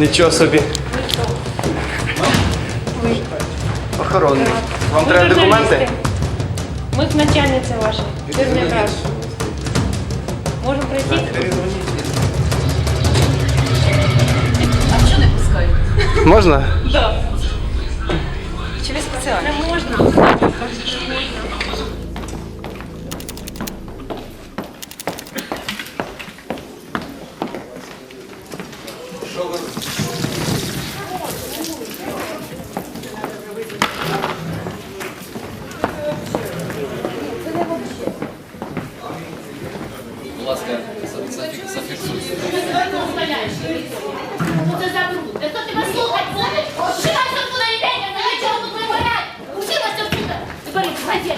Нічого собі. Охоронний. Вам треба документи? Ми з начальниця ваша. Вірний брат. Можемо прийти? А що не пускають? Можна? Чи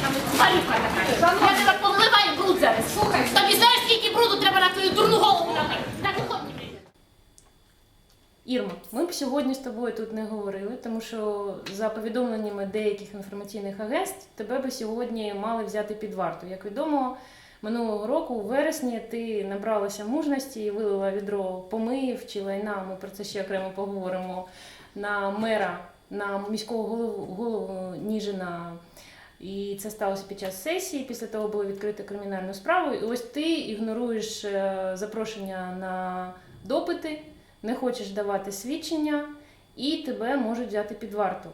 тварюка така. Я тебе повливаю бруд зараз. Слухай. Тобі знаєш, скільки бруду треба на твою дурну голову нахай? Так. Ірма, ми б сьогодні з тобою тут не говорили, тому що за повідомленнями деяких інформаційних агентств тебе би сьогодні мали взяти під варту. Як відомо, минулого року, у вересні, ти набралася мужності і вилила відро помиїв чи лайна. Ми про це ще окремо поговоримо. На мера, на міського голову, голову Ніжина. І це сталося під час сесії. Після того було відкрито кримінальну справу. І ось ти ігноруєш е, запрошення на допити, не хочеш давати свідчення, і тебе можуть взяти під варту.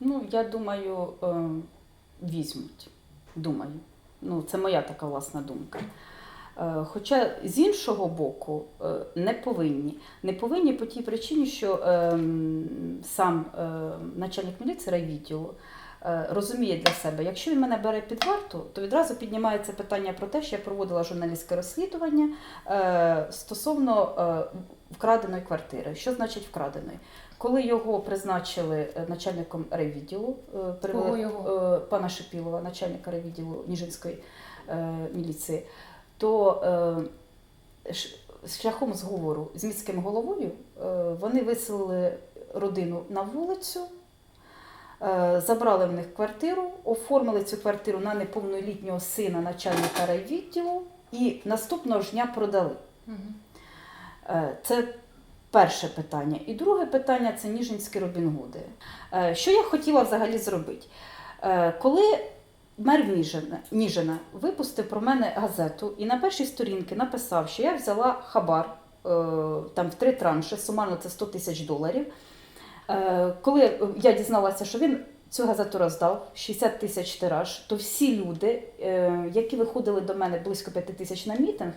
Ну, я думаю, е, візьмуть. Думаю. Ну, це моя така власна думка. Е, Хоча з іншого боку не повинні. Не повинні по тій причині, що е, сам начальник міліції райвідділу розуміє для себе, якщо він мене бере під варту, то відразу піднімається питання про те, що я проводила журналістське розслідування е, стосовно е, вкраденої квартири. Що значить вкраденої? Коли його призначили е, начальником райвідділу, е, перевели, його? е, пана Шипілова, начальника райвідділу Ніжинської е, міліції, то е, шляхом зговору з міським головою е, вони виселили родину на вулицю, е, забрали в них квартиру, оформили цю квартиру на неповнолітнього сина начальника райвідділу і наступного ж дня продали. Е, Це перше питання. І друге питання це Ніжинські Робінгуди. Е, Що я хотіла взагалі зробити? Е, Коли мер Ніжина, Ніжина випустив про мене газету і на першій сторінці написав, що я взяла хабар е, там в три транші, сумарно це 100 тисяч доларів. Е, Коли я дізналася, що він цю газету роздав 60 тисяч тираж, то всі люди, е, які виходили до мене близько 5 тисяч на мітинг,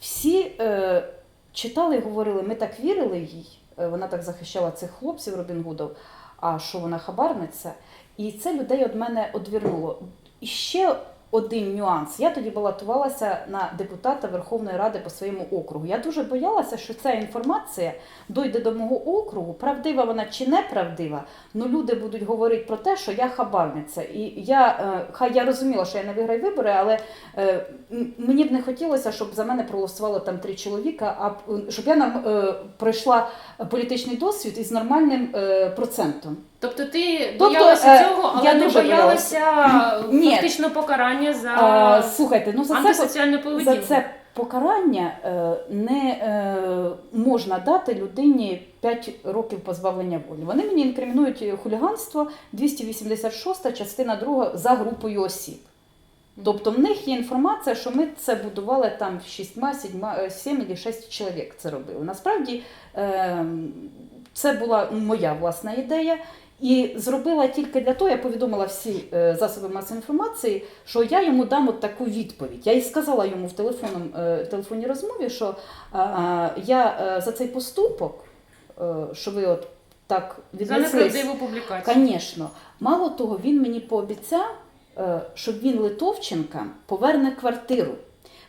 всі е, читали і говорили, ми так вірили їй. Вона так захищала цих хлопців Робін Гудов, а що вона хабарниця. І це людей від мене одвірнуло. І ще один нюанс. Я тоді балотувалася на депутата Верховної Ради по своєму округу. Я дуже боялася, що ця інформація дойде до мого округу, правдива вона чи неправдива, але люди будуть говорити про те, що я хабарниця. І я, е, хай я розуміла, що я не виграю вибори, але е, мені б не хотілося, щоб за мене проголосувало там три чоловіка, а щоб я нам е, пройшла політичний досвід із нормальним процентом. Тобто ти Тобто, боялася цього, але я не дуже боялася фактично покарання за А, слухайте, ну за це антисоціальну За це покарання е, не е, можна дати людині 5 років позбавлення волі. Вони мені інкримінують хуліганство 286 частина 2 за групою осіб. Тобто в них є інформація, що ми це будували там 6, 7, 7 або 6 чоловік це робили. Насправді е, це була моя власна ідея. І зробила тільки для того, я повідомила всі е, засоби масової інформації, що я йому дам от таку відповідь. Я і сказала йому в телефонному, е, телефонній розмові, що е, я за цей поступок, що ви от так віднеслись. Звісно. Мало того, він мені пообіцяв, е, що він Литовченка поверне квартиру.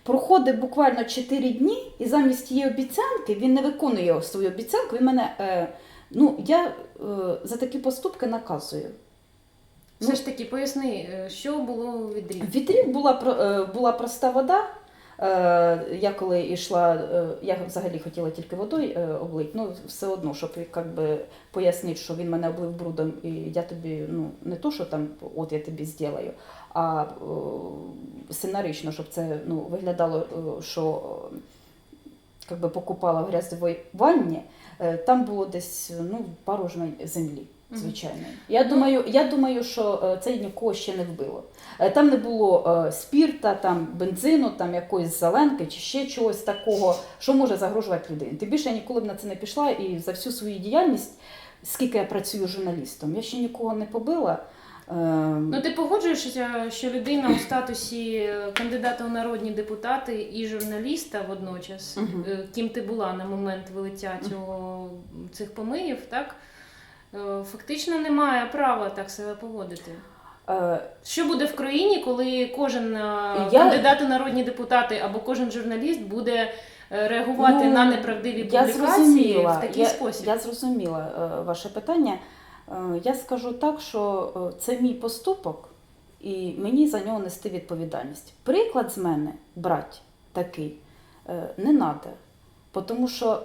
Проходить буквально 4 дні, і замість її обіцянки він не виконує свою обіцянку. Він мене, ну, я е, за такі поступки наказую. Все ж таки, поясни, е, що було у відрі. В вітрі була, е, була проста вода. Е, Я коли йшла, е, я взагалі хотіла тільки водою е, облити, ну все одно, щоб як би, пояснити, що він мене облив брудом, і я тобі, ну не то, що там от я тобі зроблю, а е, сценарично, щоб це ну, виглядало, е, що е, як покупала в грязьовій ванні. Е, Там було десь ну, пару жмен- землі, звичайно. Я думаю, я думаю, що е, це нікого ще не вбило. Е, Там не було спірта, там бензину, там якоїсь зеленки чи ще чогось такого, що може загрожувати людині. Тим більше я ніколи б на це не пішла і за всю свою діяльність, скільки я працюю журналістом, я ще нікого не побила. Е, Ну ти погоджуєшся, що людина у статусі кандидата у народні депутати і журналіста водночас, е, ким ти була на момент вилиття цього цих помиїв, так е, фактично не має права так себе поводити. е, Що буде в країні, коли кожен е, Я- кандидат у народні депутати або кожен журналіст буде е, реагувати Ну, на неправдиві Я публікації зрозуміла, в такий я, спосіб? я зрозуміла е, ваше питання. Е, я скажу так, що е, це мій поступок, і мені за нього нести відповідальність. Приклад з мене, брать такий, е, не треба. Тому що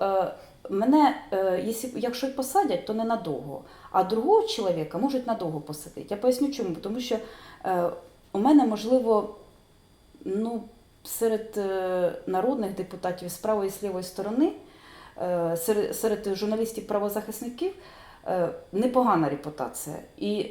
мене, якщо- й посадять, то не надовго. А другого чоловіка можуть надовго посадити. Я поясню чому. Тому що у мене, можливо, ну, серед народних депутатів з правої і з лівої сторони, серед, журналістів-правозахисників непогана репутація. І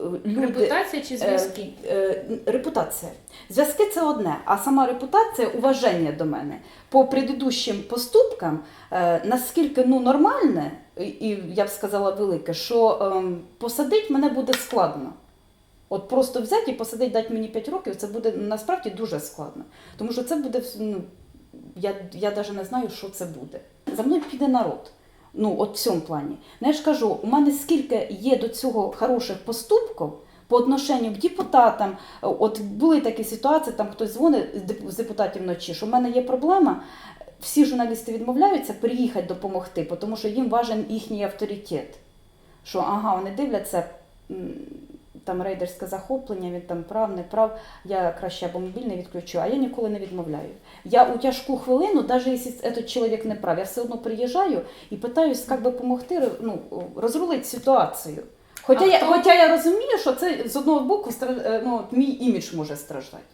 е, люди, Репутація чи зв'язки? Е, е, репутація. Зв'язки це одне, а сама репутація уваження до мене. По предыдущим поступкам, е, наскільки ну, нормальне, і, і я б сказала велике, що ем, посадити мене буде складно. От просто взяти і посадити, дати мені 5 років, це буде насправді дуже складно. Тому що це буде, ну, я, я навіть не знаю, що це буде. За мною піде народ. Ну, от в цьому плані. Ну, я ж кажу, у мене скільки є до цього хороших поступків по отношенню к депутатам. От були такі ситуації, там хтось дзвонить з депутатів вночі, що в мене є проблема. Всі журналісти відмовляються приїхати допомогти, тому що їм важен їхній авторитет. Що ага, вони дивляться там рейдерське захоплення, він там прав, не прав, я краще або мобільний відключу, а я ніколи не відмовляю. Я у тяжку хвилину, навіть якщо цей чоловік не прав, я все одно приїжджаю і питаюсь, як би допомогти ну, розрулити ситуацію. Хоча, А я, хто- хоча я розумію, що це з одного боку е, ну, от мій імідж може страждати.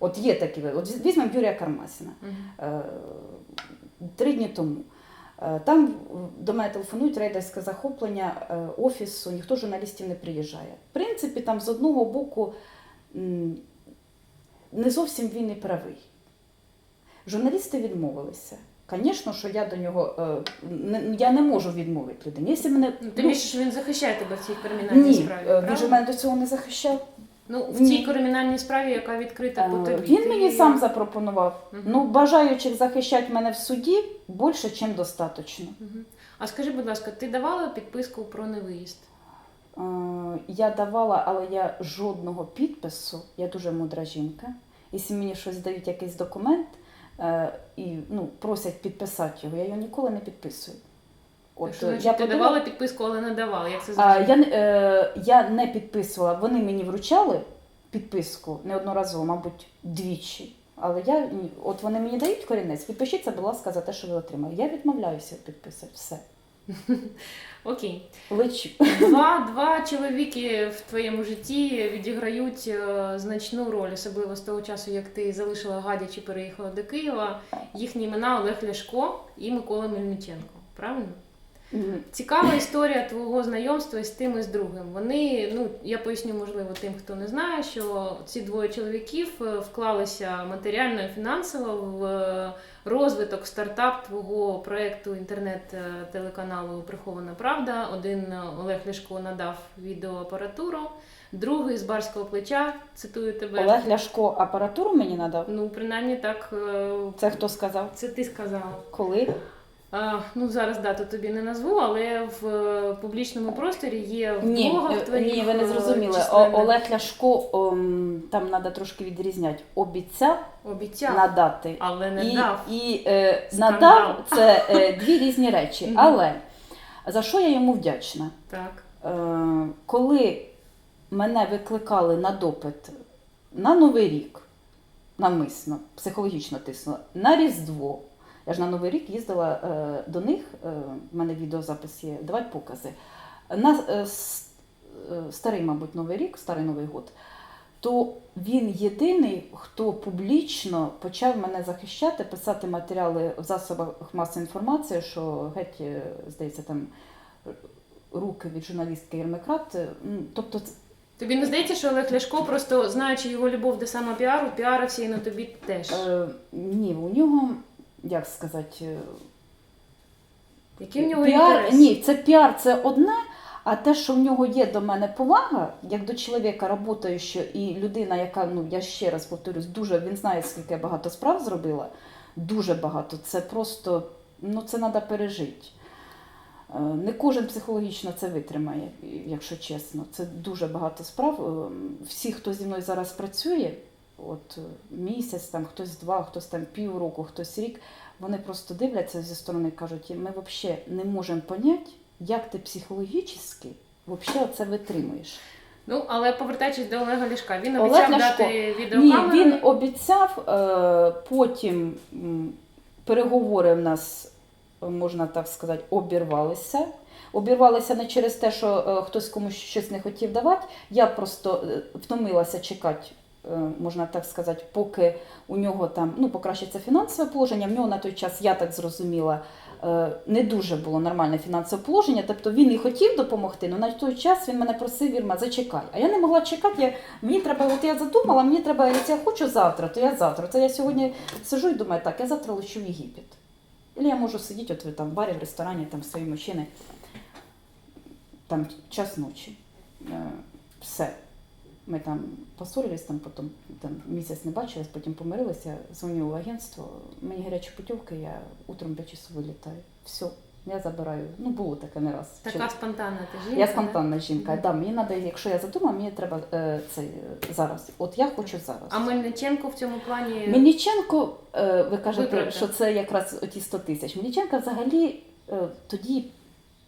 От є такі. От візьмемо Юрія Кармасіна е, три дні тому. Е, Там до мене телефонують рейдерське захоплення е, офісу, ніхто журналістів не приїжджає. В принципі, там з одного боку не зовсім він і правий. Журналісти відмовилися. Звісно, що я до нього е, не, я не можу відмовити людині. Якщо мене, Тим ну, що він захищає тебе в цій кримінальній ні, справі. е, він же мене до цього не захищав. Ну, в Ні. цій кримінальній справі, яка відкрита по Е, тобі. Він ти- мені сам запропонував. Мгм. Ну, бажаючих захищати мене в суді більше, ніж достатньо. Мгм. А скажи, будь ласка, ти давала підписку про невиїзд? Е, Я давала, але я жодного підпису, я дуже мудра жінка. Якщо мені щось дають якийсь документ е, і ну, просять підписати його, я його ніколи не підписую. От, що, е, значить, я ти подала- давала підписку, але не давала. Як це А, я, е, я не підписувала, вони мені вручали підписку неодноразово, мабуть, двічі. Але я от вони мені дають корінець, підпишіться, будь ласка, за те, що ви отримали. Я відмовляюся підписати все. Окей. Лечу. Два, два чоловіки в твоєму житті відіграють е, значну роль, особливо з того часу, як ти залишила Гадяч і переїхала до Києва. Їхні імена Олег Ляшко і Микола Мельниченко. Правильно? Цікава історія твого знайомства з тим і з другим. Вони, ну я поясню, можливо, тим, хто не знає, що ці двоє чоловіків е, вклалися матеріально і фінансово в е, розвиток стартап твого проекту інтернет-телеканалу Прихована Правда. Один е, Олег Ляшко надав відеоапаратуру, другий з барського плеча, цитую тебе. Олег Ляшко апаратуру мені надав. Ну, принаймні так, е, Це хто сказав? це ти сказала. Коли? А, ну зараз дату тобі не назву, але в е, публічному просторі є в Ні, блогах е, твоїх. ні, ви не е, зрозуміли. О. Олег Ляшко, ом, там треба трошки відрізняти. Обіцяв обіцяв, надати. але не і, дав. і е, надав це е, дві різні речі. Але за що я йому вдячна? Так. Е, коли мене викликали на допит на Новий рік, намисно, психологічно тиснула, на Різдво. Я ж на Новий рік їздила е, до них, е, в мене відеозапис є, давати покази. На е, старий, мабуть, Новий рік, старий Новий год, то він єдиний, хто публічно почав мене захищати, писати матеріали в засобах масової інформації, що геть, здається, там руки від журналістки Єрмикрат. Тобто, Тобі не здається, що Олег Ляшко, просто знаючи його любов до самопіару, піарився і на тобі теж. е, ні, у нього, як сказати, е, Який в нього піар, інтерес? ні, це піар це одне, а те, що в нього є до мене повага, як до чоловіка роботаючого, і людина, яка, ну я ще раз повторюсь, дуже він знає, скільки я багато справ зробила, дуже багато. Це просто ну це треба пережити. Е, Не кожен психологічно це витримає, якщо чесно. Це дуже багато справ. Е, Всі, хто зі мною зараз працює, от е, місяць, там хтось два, хтось там півроку, хтось рік, вони просто дивляться зі сторони і кажуть, ми взагалі не можемо поняти, як ти психологічно взагалі це витримуєш. Ну, але повертаючись до Олега Ляшка, він Олег обіцяв Ляшко. дати Ні, він обіцяв, потім переговори в нас, е, можна так сказати, обірвалися. Обірвалися не через те, що е, хтось комусь щось не хотів давати. Я просто втомилася чекати, можна так сказати, поки у нього там ну, покращиться фінансове положення. В нього на той час, я так зрозуміла, е, не дуже було нормальне фінансове положення. Тобто він і хотів допомогти, але на той час він мене просив, Вірма, зачекай. А я не могла чекати. Я, мені треба, от я задумала, мені треба, якщо я хочу завтра, то я завтра. Це я сьогодні сижу і думаю, так, я завтра лечу в Єгипет. Або я можу сидіти от, там, в барі, в ресторані, там свої мужчини, там час ночі. Е, Все. Ми там поссорились, там потім там, місяць не бачились, потім помирилися, дзвоню в агентство, мені гарячі путівки, я утром 5 часов вилітаю. Все, я забираю. Ну, було таке не раз. Така спонтанна ти жінка. Я спонтанна жінка. Мгм. Да, мені треба, якщо я задумала, мені треба е, це зараз. От я хочу зараз. А Мельниченко в цьому плані. Мельниченко, е, ви кажете, Виправте. що це якраз оті 100 тисяч. Мельниченко взагалі е, тоді,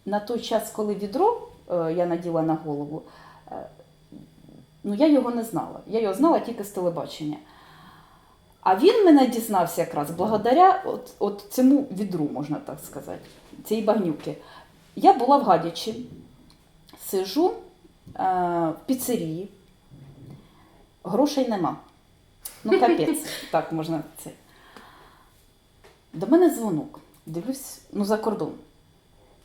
на той час, коли відро е, я наділа на голову, е, ну я його не знала. Я його знала тільки з телебачення. А він мене дізнався якраз благодаря от, от цьому відру, можна так сказати, цієї багнюки. Я була в Гадячі, сижу е, в піцерії, грошей нема. Ну, капець, так можна це. До мене дзвонок. Дивлюсь, ну за кордон.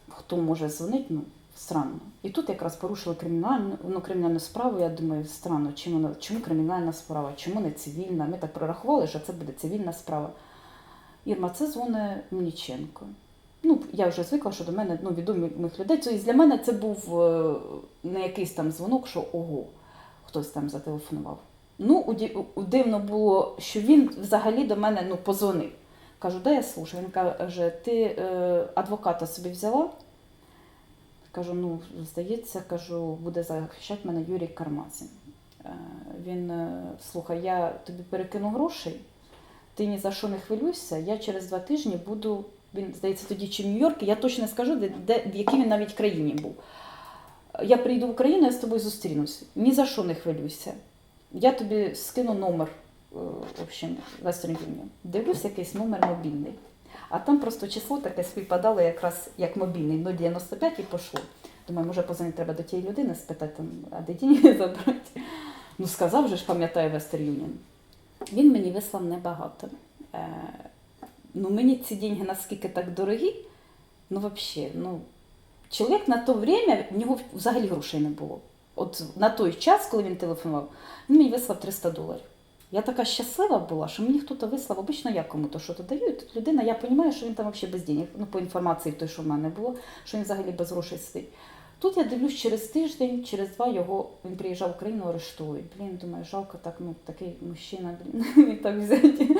Хто може дзвонити, ну, странно. І тут якраз порушили кримінальну, ну, кримінальну справу. Я думаю, странно, чому, чому кримінальна справа, чому не цивільна? Ми так прорахували, що це буде цивільна справа. Ірма, це дзвони Мельниченко. Ну, я вже звикла, що до мене ну, відомих людей. Це, і для мене це був е, не якийсь там дзвонок, що ого, хтось там зателефонував. Ну, дивно було, що він взагалі до мене ну, позвонив. Кажу, де я слушаю? Він каже, ти е, адвоката собі взяла? Кажу, ну, здається, кажу, буде захищати мене Юрій Кармазін. Е, він, е, слухай, я тобі перекину грошей, ти ні за що не хвилюйся, я через два тижні буду, він, здається, тоді чи в Нью-Йорку, я точно не скажу, де, де, в якій він навіть країні був. Я прийду в Україну, я з тобою зустрінусь. Ні за що не хвилюйся. Я тобі скину номер, е, в общем, Western Union. Дивлюсь, якийсь номер мобільний. А там просто число таке співпадало якраз як мобільний 095 і пішло. Думаю, може позвонити треба до тієї людини, спитати, а де деньги забрати. Ну, сказав же ж, пам'ятаю Western Union. Він мені вислав небагато. Е, ну, мені ці деньги наскільки так дорогі, ну, взагалі, ну, чоловік на то время, в нього взагалі грошей не було. От на той час, коли він телефонував, він мені вислав 300 доларів. Я така щаслива була, що мені хтось вислав, обично я кому-то щось даю. І тут людина, я розумію, що він там взагалі без денег, ну по інформації той, що в мене було, що він взагалі без грошей сидить. Тут я дивлюсь через тиждень, через два його він приїжджав в Україну, арештують. Блін, думаю, жалко, так, ну такий мужчина, блін, так взяти.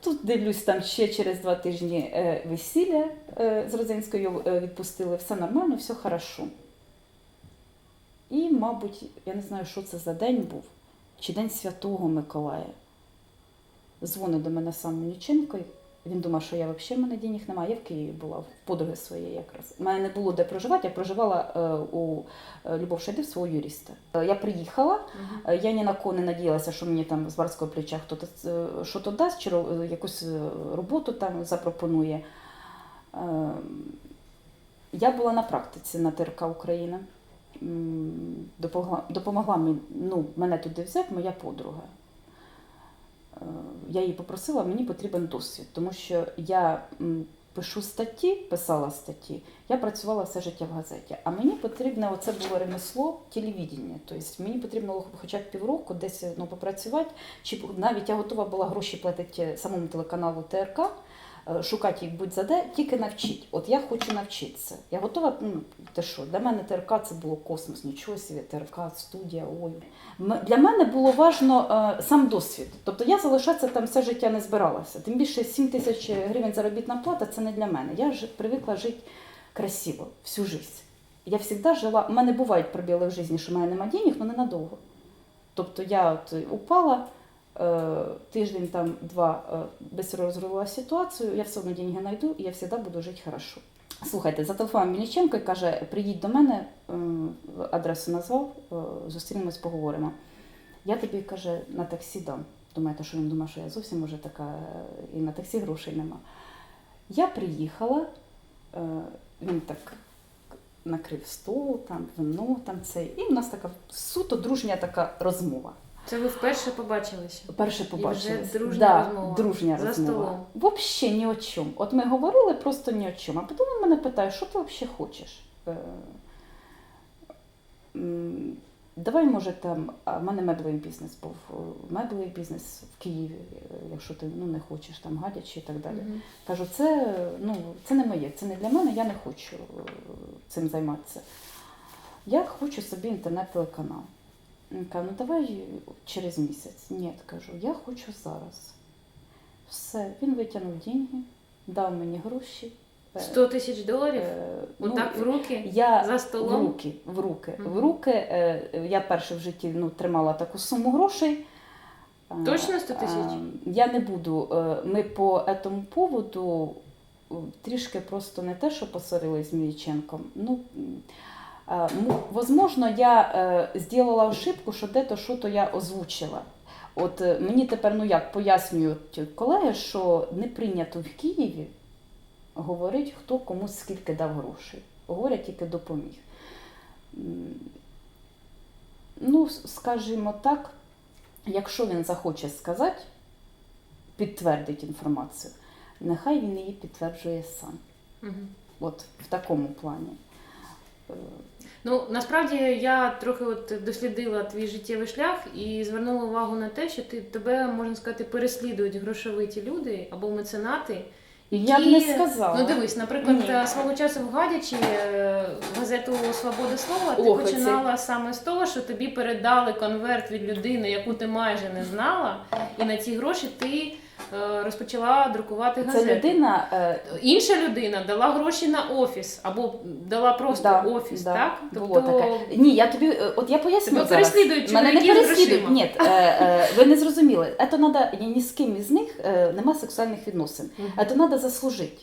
Тут дивлюсь, там ще через два тижні е, весілля е, з Розинською е, відпустили, все нормально, все хорошо. І, мабуть, я не знаю, що це за день був, чи День Святого Миколая. Дзвонить до мене сам Мельниченко. Він думав, що я взагалі в мене денег немає. Я в Києві була, в подруги своєї якраз. У мене не було де проживати, я проживала е, у е, Любов Шайди свого юриста. Е, Я приїхала. Е, Я ні на кого не надіялася, що мені там з барського плеча хтось е, що-то дасть, чи якусь роботу там запропонує. Е, Я була на практиці на ТРК Україна. Допомогла, допомогла мені, ну, мене туди взяти моя подруга. Е, Я її попросила, мені потрібен досвід, тому що я пишу статті, писала статті, я працювала все життя в газеті. А мені потрібно, оце було ремесло телевідення. Тобто мені потрібно було хоча б півроку десь ну, попрацювати, чи навіть я готова була гроші платити самому телеканалу ТРК, шукати їх будь-за де, тільки навчити. От я хочу навчитися. Я готова, ну, те що, для мене ТРК це було космос, нічого собі, ТРК, студія, ой. Для мене було важливо е, сам досвід. Тобто я залишатися там все життя не збиралася. Тим більше 7 тисяч гривень заробітна плата це не для мене. Я ж привикла жити красиво всю життя. Я завжди жила. У мене бувають пробіли в житті, що в мене немає денег, але ненадовго. Тобто я от упала, е, тиждень там два е, без ситуацію, я все одно деньги знайду і я завжди буду жити хорошо. Слухайте, зателефонував Міліченко і каже: приїдь до мене, е, адресу назвав, е, зустрінемось, поговоримо. Я тобі каже, на таксі дам. Думаєте, що він думає, що я зовсім може така, е, і на таксі грошей нема. Я приїхала, е, він так накрив стол, там вино, там це. І в нас така суто дружня така розмова. Це ви вперше побачилися. Перше побачили. вже дружня да, розмова. Дружня За розмова. Взагалі ні о чому. От ми говорили просто ні о чому. А потім він мене питає, що ти взагалі хочеш? Е, Давай, може, там, а в мене меблевий бізнес був. е, Меблевий бізнес в Києві, е, якщо ти ну, не хочеш там гадячи і так далі. Мгм. Кажу, це, ну, це не моє, це не для мене, я не хочу цим займатися. Я хочу собі інтернет-телеканал. Він каже, ну давай через місяць. Ні, кажу, я хочу зараз. Все, він витягнув деньги, дав мені гроші. Е, 100 тисяч доларів? е, ну, Отак в руки? я За в столом? руки, в руки. Мгм. В руки е, я перше в житті ну, тримала таку суму грошей. Е, Точно 100 тисяч? е, Я не буду. е, Ми по цьому поводу е, трішки просто не те, що посварились з Міліченком. Ну, е, возможно, я е, зробила ошибку, що де-то що-то я озвучила. От е, мені тепер, ну як пояснюють колеги, що не прийнято в Києві говорить, хто кому скільки дав грошей. Говорять тільки допоміг. Ну, скажімо так, якщо він захоче сказати, підтвердить інформацію, нехай він її підтверджує сам. Мгм. От в такому плані. Ну насправді я трохи от дослідила твій життєвий шлях і звернула увагу на те, що ти тебе можна сказати переслідують грошовиті люди або меценати. Я б не сказала. Ну дивись, наприклад, Ні. свого часу в Гадячі е, газету Свобода слова ти оце- починала саме з того, що тобі передали конверт від людини, яку ти майже не знала, і на ці гроші ти розпочала друкувати газету. Це людина. е, Інша людина дала гроші на офіс або дала просто да, офіс, да, так? Тобто Було таке. Ні, я тобі, е, от я поясню Тебе переслідують Мене не переслідують. Ні, е, е, ви не зрозуміли. Це надо, ні з ким із них е, нема сексуальних відносин. Це треба заслужити.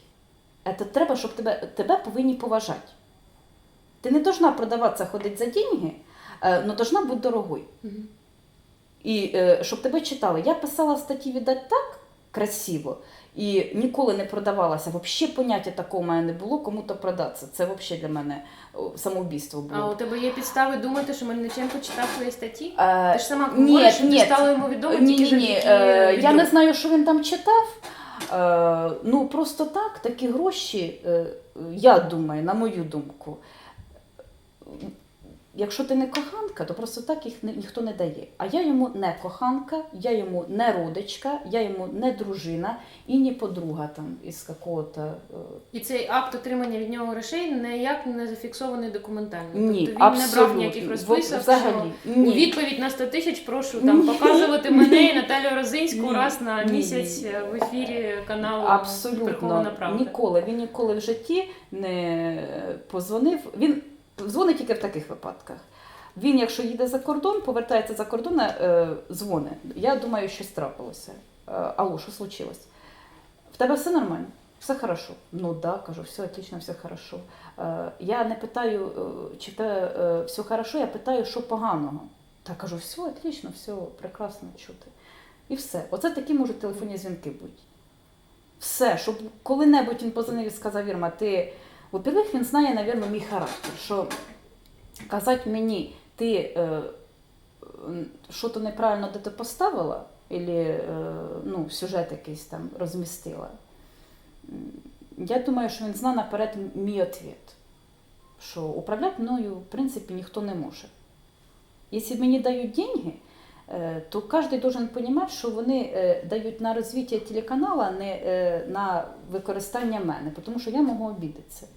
Це треба, щоб тебе, тебе повинні поважати. Ти не должна продаватися, ходити за деньги, але должна бути дорогою. Мгм. І е, щоб тебе читали. Я писала статті віддати так красиво і ніколи не продавалася. Взагалі поняття такого в мене не було, кому-то продатися. Це взагалі для мене самоубійство було. А у тебе є підстави думати, що Мельниченко читав твої статті? Е, Ти ж сама ні, говориш, що ні. ти стало йому відомо Ні, тільки ні, ні. Е. Я не знаю, що він там читав. Е, Ну просто так, такі гроші, е, я думаю, на мою думку. Якщо ти не коханка, то просто так їх ні- ніхто не дає. А я йому не коханка, я йому не родичка, я йому не дружина і не подруга там із какого-то. е, І цей акт отримання від нього грошей ніяк не зафіксований документально. Ні, тобто він не брав ніяких розписок, взагалі, що ні. у відповідь на 100 тисяч прошу там Ні. показувати мене і Наталю Розинську Ні. раз на Ні, місяць ні. е, в ефірі каналу Абсолютно Правда. ніколи. Він ніколи в житті не позвонив. Він дзвонить тільки в таких випадках. Він, якщо їде за кордон, повертається за кордон, е, дзвонить. Я думаю, щось трапилося. Е, Алло, що случилось? В тебе все нормально? Все хорошо. Ну да, кажу, все отлично, все хорошо. Е, я не питаю, чи в тебе все хорошо, я питаю, що поганого. Та кажу, все отлично, все прекрасно чути. І все. Оце такі можуть телефонні дзвінки бути. Все, щоб коли-небудь він позвонив і сказав, Вірма, ти, во-первых, він знає, напевно, мій характер, що казати мені, ти е, що то неправильно де ти поставила, або е, ну, сюжет якийсь там розмістила. Я думаю, що він знає наперед мій відповідь, що управляти мною, в принципі, ніхто не може. Якщо мені дають деньги, е, то кожен должен розуміти, що вони е, дають на розвиття телеканалу, а не е, на використання мене, тому що я можу обідатися.